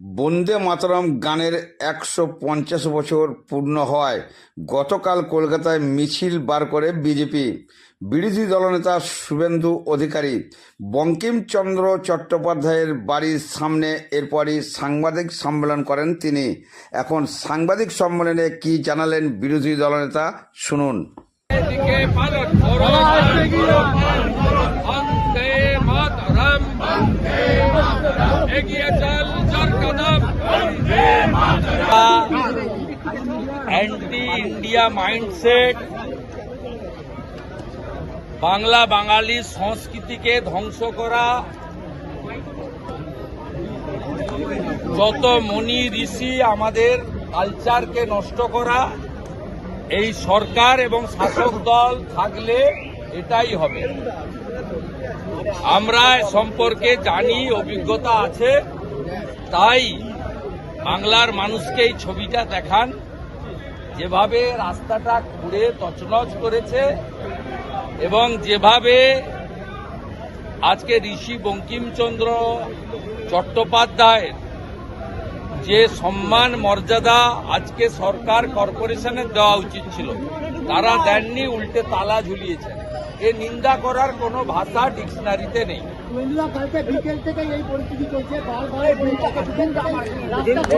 বন্দে মাতরম গানের একশো পঞ্চাশ বছর পূর্ণ হওয়ায় গতকাল কলকাতায় মিছিল বার করে বিজেপি বিরোধী দলনেতা শুভেন্দু অধিকারী বঙ্কিমচন্দ্র চট্টোপাধ্যায়ের বাড়ির সামনে এরপরই সাংবাদিক সম্মেলন করেন তিনি এখন সাংবাদিক সম্মেলনে কি জানালেন বিরোধী দলনেতা শুনুন এগিয়ে চল anti India mindset Bangla Bangali সংস্কৃতিকে ধ্বংস করা, যত মনি ঋষি আমাদের কালচারকে নষ্ট করা, এই সরকার এবং শাসক দল থাকলে এটাই হবে। আমরা সম্পর্কে জানি, অভিজ্ঞতা আছে, তাই বাংলার মানুষকে এই ছবিটা দেখান। যেভাবে রাস্তাটা ঘুরে তছনছ করেছে এবং যেভাবে আজকে ঋষি বঙ্কিমচন্দ্র চট্টোপাধ্যায়ের যে সম্মান, মর্যাদা আজকে সরকার কর্পোরেশনের দেওয়া উচিত ছিল, তারা দেননি, উল্টে তালা ঝুলিয়েছে এ নিন্দা করার কোনো ভাষা ডিকশনারিতে নেই। বন্ধুরা কালকে বিকেল থেকে এই পরিস্থিতি চলছে। বারবার রাস্তা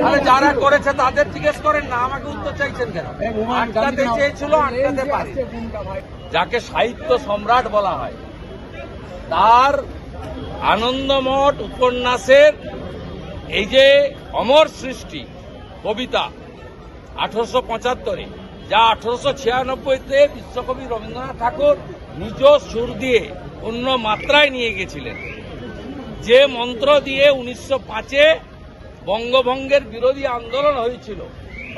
আরে যারা করেছে তাদের জিজ্ঞেস করেন না আমাকে উত্তর চাইছেন কেন? আটকাতে চেয়েছিল আটকাতে পারে যাকে সাহিত্য সম্রাট বলা হয় তার আনন্দমঠ উপন্যাসের এই যে অমর সৃষ্টি কবিতা আঠারোশো পঁচাত্তরে যা আঠারোশো ছিয়ানব্বইতে বিশ্বকবি রবীন্দ্রনাথ ঠাকুর নিজ সুর দিয়ে অন্য মাত্রায় নিয়ে গেছিলেন। যে মন্ত্র দিয়ে উনিশশো পাঁচে বঙ্গভঙ্গের বিরোধী আন্দোলন হয়েছিল,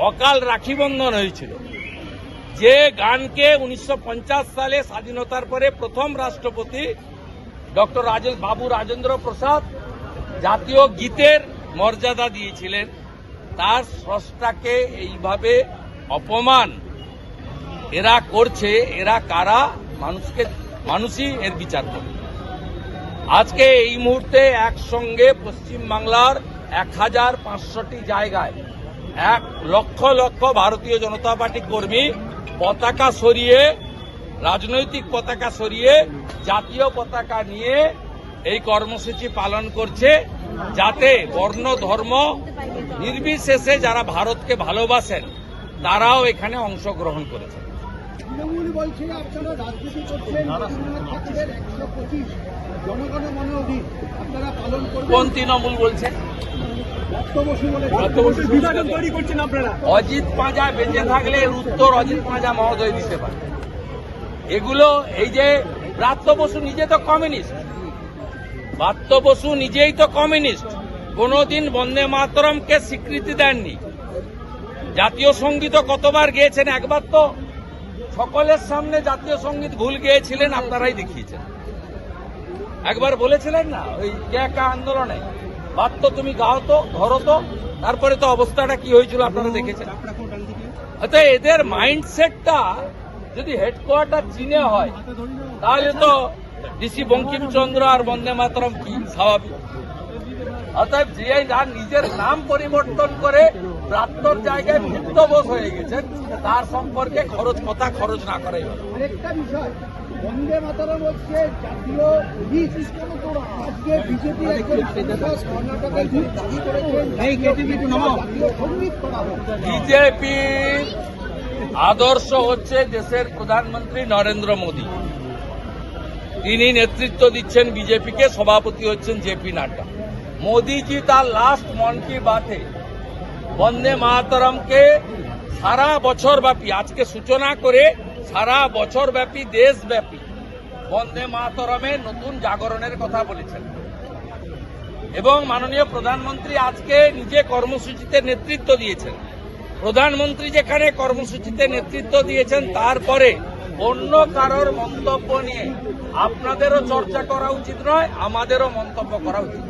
অকাল রাখি বন্ধন হয়েছিল, যে গানকে উনিশশো পঞ্চাশ সালে স্বাধীনতার পরে প্রথম রাষ্ট্রপতি ডক্টর রাজেন বাবু রাজেন্দ্র প্রসাদ জাতীয় গীতের মর্যাদা দিয়েছিলেন। তার স্রষ্টাকে এইভাবে অপমান এরা করছে, এরা কারা? মানুষকে, মানুষই এর বিচার করবে আজকে এই মুহূর্তে একসঙ্গে পশ্চিমবাংলার এক হাজার পাঁচশোটি জায়গায় এক লক্ষ লক্ষ ভারতীয় জনতা পার্টি কর্মী পতাকা সরিয়ে, রাজনৈতিক পতাকা সরিয়ে, জাতীয় পতাকা নিয়ে এই কর্মসূচি পালন করছে যাতে বর্ণ, ধর্ম নির্বিশেষে যারা ভারতকে ভালোবাসেন, তারাও এখানে অংশগ্রহণ করেছে তৃণমূল বলছে আপনারা রাজনীতি করছেন রবীন্দ্রনাথ ঠাকুরের একশো পঁচিশ জনগণ মন অধীন আপনারা পালন করবেন। কোন তৃণমূল বলছে? অজিত পাঁজা বেঁচে থাকলে উত্তর অজিত পাঁজা মহোদয় দিতে পারে। এগুলো এই যে ব্রাত্য বসু নিজে তো কমিউনিস্ট ব্রাত্য বসু নিজেই তো কমিউনিস্ট কোনোদিন বন্দে মাতরমকে স্বীকৃতি দেননি। জাতীয় সংগীত কতবার গেয়েছেন? একবার তো সকলের সামনে জাতীয় সংগীত ভুল গেয়েছিলেন, আপনারাই দেখিয়েছেন। একবার বলেছিলেন না, ওই কে আন্দোলনে, বাদ তো তুমি গাও তো, ধরো তো, তারপরে তো অবস্থাটা কি হয়েছিল আপনারা দেখেছেন? অর্থাৎ এদের মাইন্ডসেটটা যদি হেডকোয়ার্টার চীনে হয়, তাহলে তো ডিসি বঙ্কিমচন্দ্র আর বন্দে মাতরম কি স্বাভাবিক? অতএব যে যার নিজের নাম পরিবর্তন করে প্রাপ্তর জায়গায় মুক্ত বোধ হয়ে গেছেন তার সম্পর্কে খরচ কথা খরচ না করাই ভালো। আরেকটা বিষয় বন্দে মাতারাম হচ্ছে জাতীয় আজকে বিজেপি বিজেপি আদর্শ হচ্ছে দেশের প্রধানমন্ত্রী নরেন্দ্র মোদী। তিনি নেতৃত্ব দিচ্ছেন বিজেপিকে সভাপতি হচ্ছেন জেপি নাড্ডা। মোদীজি তার লাস্ট মন কি বাতে বন্দে মাতরমকে সারা বছর ব্যাপী। আজকে সূচনা করে সারা বছর ব্যাপী, দেশব্যাপী। বন্দে মাতরমের নতুন জাগরণের কথা বলেছেন। এবং মাননীয় প্রধানমন্ত্রী আজকে নিজে কর্মসূচিতে নেতৃত্ব দিয়েছেন। প্রধানমন্ত্রী যেখানে কর্মসূচিতে নেতৃত্ব দিয়েছেন, তারপরে অন্য কারোর মন্তব্য নিয়ে আপনাদেরও চর্চা করা উচিত নয়, আমাদেরও মন্তব্য করা উচিত।